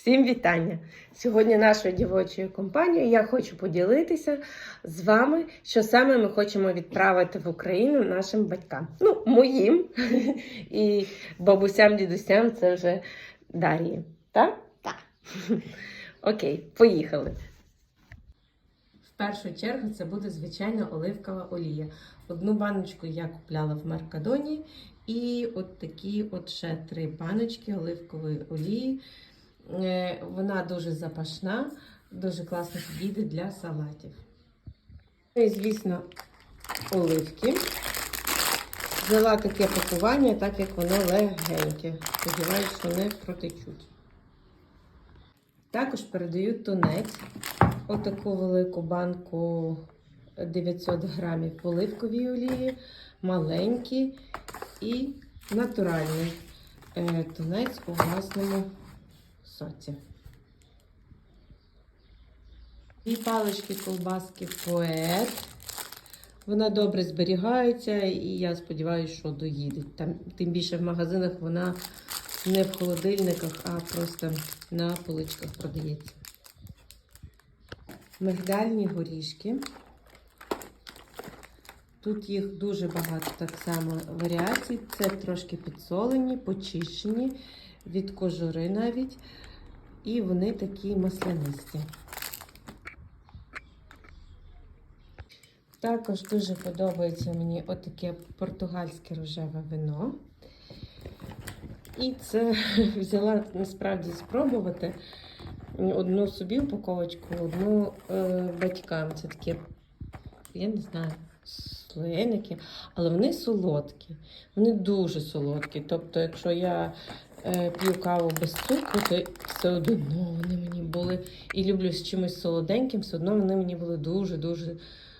Всім вітання! Сьогодні нашою дівочою компанією я хочу поділитися з вами, що саме ми хочемо відправити в Україну нашим батькам. Ну, моїм і бабусям, дідусям це вже Дар'ї. Так? Так. Окей, поїхали. В першу чергу це буде звичайна оливкова олія. Одну баночку я купляла в Меркадоні, і от такі от ще три баночки оливкової олії. Е, Вона дуже запашна, дуже класно підійде для салатів. Ну І, звісно, оливки. Взяла таке пакування, так як воно легеньке. Сподіваюсь, що не протечуть. Також передаю тунець. Отаку велику банку 900 грамів оливкової олії, маленький і натуральний е, тунець у власному соці. Дві палички колбаски поет. Вона добре зберігається, і я сподіваюся, що доїдуть. Там, тим більше в магазинах вона не в холодильниках, а просто на поличках продається. Мигдальні горішки. Тут їх дуже багато так само варіацій. Це трошки підсолені, почищені від кожури навіть. І вони такі маслянисті. Також дуже подобається мені отаке португальське рожеве вино. І це взяла насправді спробувати одну собі упаковочку, одну е, батькам. Це таке, я не знаю, слоєники, але вони солодкі. Вони дуже солодкі. Тобто, якщо я е, п'ю каву без цукру, то все одно вони мені були. І люблю з чимось солоденьким, все одно вони мені були дуже-дуже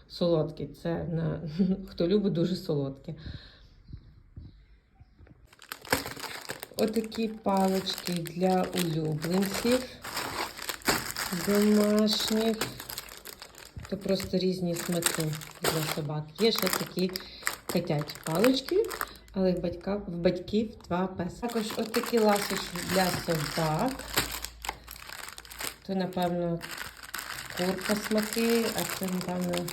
солодкі. Це на хто любить дуже солодкі. Отакі палички для улюбленців домашніх. То просто різні смаки для собак. Є ще такі котячі палички, але в, батьків два песа. Також отакі ласощі для собак. То, напевно, курка смаки, а це, напевно,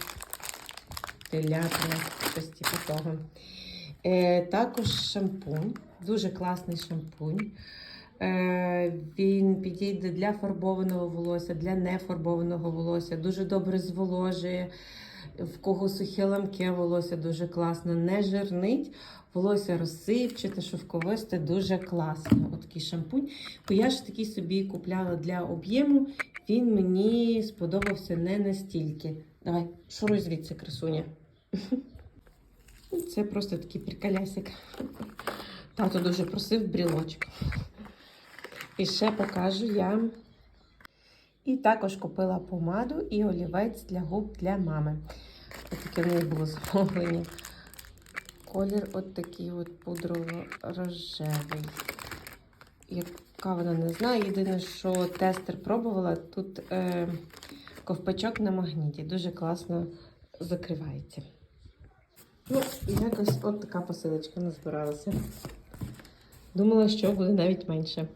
телятина, щось типу того. Е, також шампунь, дуже класний шампунь. Е, він підійде для фарбованого волосся, для нефарбованого волосся, дуже добре зволожує. В кого сухе ламке волосся дуже класно, не жирнить, волосся розсипчате, шовковисте, дуже класно. От такий шампунь. Бо я ж такий собі купляла для об'єму, він мені сподобався не настільки. Давай, шуруй звідси, красуня. Це просто такий приколясик. Тато дуже просив брілочок. І ще покажу я. І також купила помаду і олівець для губ для мами. Таке в неї було замовлення. Колір от такий от пудрово-рожевий. Яка вона не знаю. Єдине, що тестер пробувала, тут е, ковпачок на магніті. Дуже класно закривається. Ну, якось от така посилочка назбиралася. Думала, що буде навіть менше.